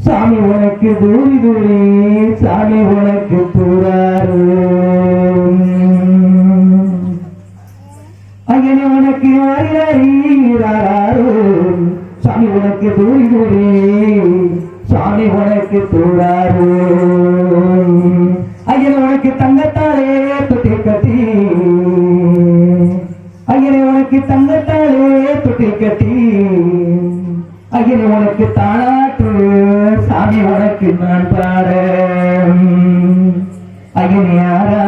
சாமி உனக்கு தூரி தூரி சாமி உனக்கு தூராரு ஐயனே உனக்கு அறியாரோ சாமி உனக்கு தூரி சாமி உனக்கு தூராரு ஐயன் உனக்கு தங்கத்தாலே தொட்டி கட்டி. ஐயனை உனக்கு தங்கத்தாலே தொட்டி கட்டி. ஐயனே உனக்கு தாளாட்டு சாமி உனக்கு நான் பாட ஐயன் யாரா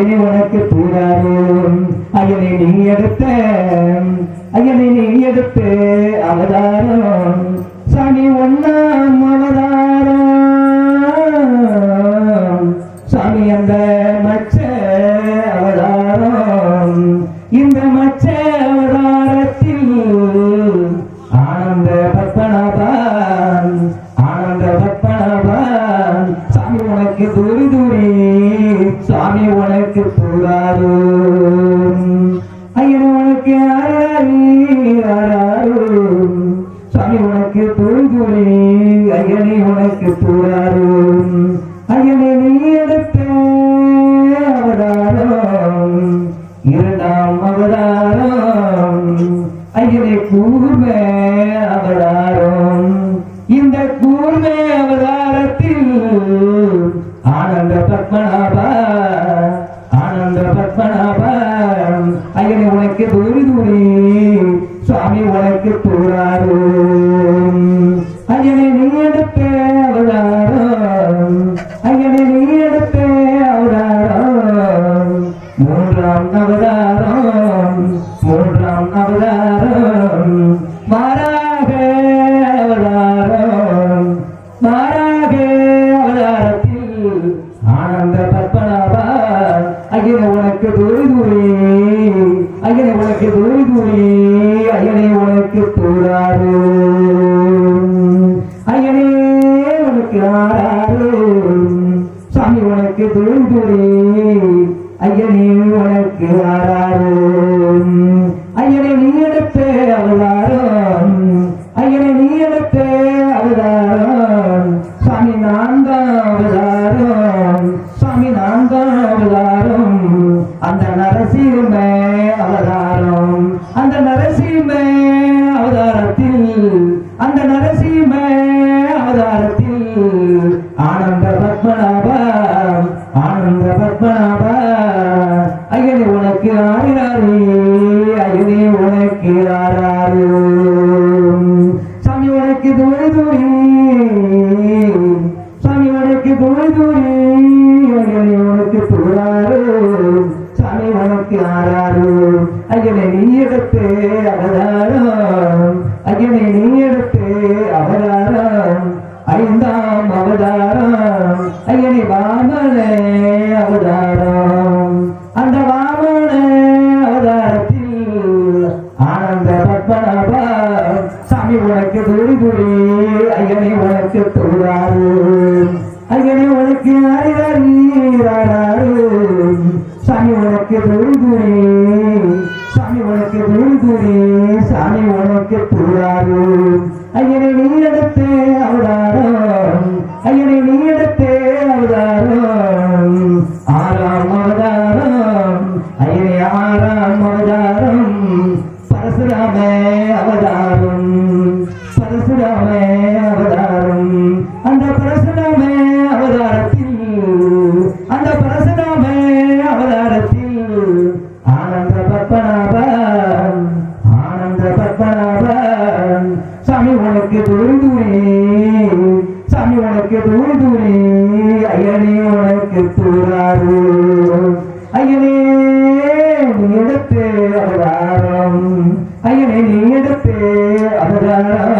ஐயனே உனக்கு தூராரோ ஐயனே நீ எடுத்த ஐயனே நீ எடுத்த அவதாரம் சாமி ஒன்னாம் அவதாரம் சாமி அந்த மச்ச அவதாரம். இந்த மச்ச அவதாரத்தில் ஆனந்த பத்மநாபான் ஆனந்த பத்மநாபான் சாமி உனக்கு தூரி தூரி. கூர்ம அவதாரம் இந்த கூர்ம அவதாரத்தில் ஆனந்த பத்மநாபா ஆனந்த பத்மநாபா. ஐயனை உனக்கு தூரி தூரி சுவாமி உனக்கு தூராரு ஐயனை நீ எடுத்த அவதாரம். ஐயனை நீ எடுத்த அவதாரம். மூன்றாம் அவதாரம். ஐயனை உனக்கு தூரி தூரி உனக்கு தூராரு ஐயனே உனக்கு ஆறாரு. சாமி உனக்கு தூரி தூரி ஐயனே உனக்கு ஆறாரு. ஐயனை நீ எடுத்த அவதாரம். ஐயனை நீ எடுத்த அவதாரம். சாமி நான் தான் அவதாரம். சாமி நான் தான் அவதாரம். அந்த நரசிம்ம அவதாரம். அந்த நரசிம்ம அவதாரத்தில் அந்த நரசிம்ம அவதாரத்தில் ஆனந்த பத்மநாபா ஆனந்த பத்மநாபா ஐயனே உனக்கு ஆறாரு ஐயனே உனக்கு ஆறாரு. சாமி உனக்கு தூரி தூரி சாமி உனக்கு தூரி தூரி ஐயனே உனக்கு தூராரு சாமி உனக்கு ஆறாரு ஐயனே நீ எடுத்து அவதாரம். ஐயனே நீ அவதாரம். ஐந்தாம் அவதாரம். ஐயனே வாமனே அவதாரம். அந்த வாமனே அவதாரத்தில் ஆனந்த பத்மநாபா சாமி உனக்கு துரி துரி ஐயனை நீ எடுத்தே அவதாரம் ஐயனை நீ எடுத்தே அவதாரம் ஆறாம் அவதாரம் ஐயனை ஆறாம் அவதாரம் பரசுராம அவதாரம். பரசுராம அவதாரம். அந்த பரசுராமே ஐயனே நீ எடுத்து அதுதாரம் ஐயனே நீ எடுத்து அதுதாரம்